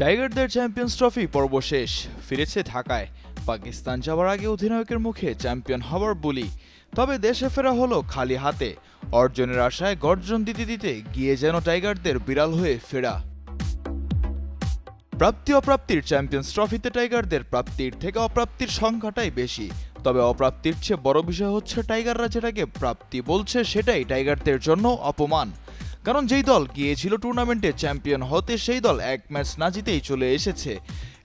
টাইগারদের champions trophy পর্ব শেষ। ফিরেছে ঢাকায়। পাকিস্তান যাওয়ার আগে অধিনায়কের মুখে চ্যাম্পিয়ন হওয়ার বলি। তবে দেশে ফেরা হলো খালি হাতে। অর্জনের আশায় গর্জন দিতে দিতে গিয়ে যেন টাইগারদের বিড়াল হয়ে ফেরা। প্রাপ্তি অপ্রাপ্তির চ্যাম্পিয়ন্স ট্রফিতে টাইগারদের প্রাপ্তির থেকে অপ্রাপ্তির সংখ্যাটাই বেশি। তবে অপ্রাপ্তির চেয়ে বড় বিষয় হচ্ছে টাইগাররা যেটাকে প্রাপ্তি বলছে সেটাই টাইগারদের জন্য অপমান। কারণ যেই দল গিয়েছিল টুর্নামেন্টে চ্যাম্পিয়ন হতে, সেই দল এক ম্যাচ না জিতেই চলে এসেছে।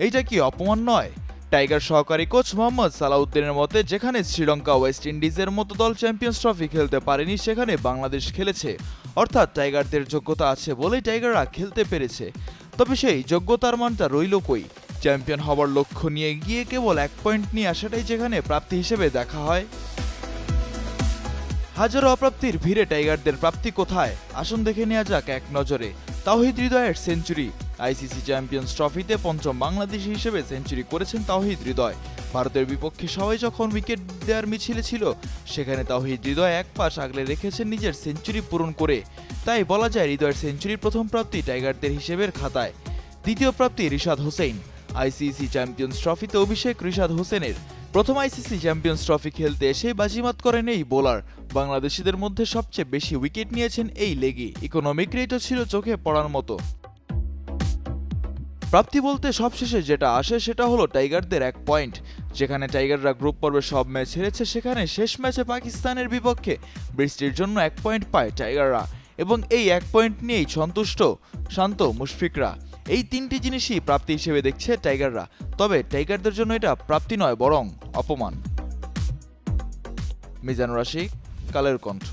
এইটা কি অপমান নয়? টাইগার সহকারী কোচ মোহাম্মদ সালাউদ্দিনের মতে, যেখানে শ্রীলঙ্কা ওয়েস্ট ইন্ডিজের মতো দল চ্যাম্পিয়ন্স ট্রফি খেলতে পারেনি, সেখানে বাংলাদেশ খেলেছে। অর্থাৎ টাইগারদের যোগ্যতা আছে বলেই টাইগাররা খেলতে পেরেছে। তবে সেই যোগ্যতার মানটা রইল কই? চ্যাম্পিয়ন হওয়ার লক্ষ্য নিয়ে গিয়ে কেবল এক পয়েন্ট নিয়ে আসাটাই যেখানে প্রাপ্তি হিসেবে দেখা হয়। হাজারো অপ্রাপ্তির ভিড়ে টাইগারদের প্রাপ্তি কোথায়? আসুন দেখে নেওয়া যাক এক নজরে। তাওহিদ হৃদয়ের সেঞ্চুরি। আইসিসি চ্যাম্পিয়ন্স ট্রফিতে পঞ্চম বাংলাদেশি হিসেবে সেঞ্চুরি করেছেন তাওহিদ হৃদয়। ভারতের বিপক্ষে সবাই যখন উইকেট দেওয়ার মিছিলে ছিল, সেখানে তাওহিদ হৃদয় এক পাশ আগলে রেখেছেন নিজের সেঞ্চুরি পূরণ করে। তাই বলা যায় হৃদয়ের সেঞ্চুরির প্রথম প্রাপ্তি টাইগারদের হিসেবের খাতায়। দ্বিতীয় প্রাপ্তি রিশাদ হোসেন। আইসিসি চ্যাম্পিয়ন্স ট্রফিতে অভিষেক রিশাদ হোসেনের। প্রথম আইসিসি চ্যাম্পিয়ন্স ট্রফি খেলতে এসে বাজিমাত করেন এই বোলার। বাংলাদেশিদের মধ্যে সবচেয়ে বেশি উইকেট নিয়েছেন এই লেগে। ইকোনমিক রেটও ছিল চোখে পড়ার মতো। প্রাপ্তি বলতে সবশেষে যেটা আসে সেটা হলো টাইগারদের এক পয়েন্ট। যেখানে টাইগাররা গ্রুপ পর্বে সব ম্যাচ হেরেছে, সেখানে শেষ ম্যাচে পাকিস্তানের বিপক্ষে বৃষ্টির জন্য এক পয়েন্ট পায় টাইগাররা। এবং এই এক পয়েন্ট নিয়েই সন্তুষ্ট শান্ত মুশফিকরা। এই তিনটি জিনিসই প্রাপ্তি হিসেবে দেখছে টাইগাররা। তবে টাইগারদের জন্য এটা প্রাপ্তি নয়, বরং অপমান। মিজানুর রাশি কালের কণ্ঠ।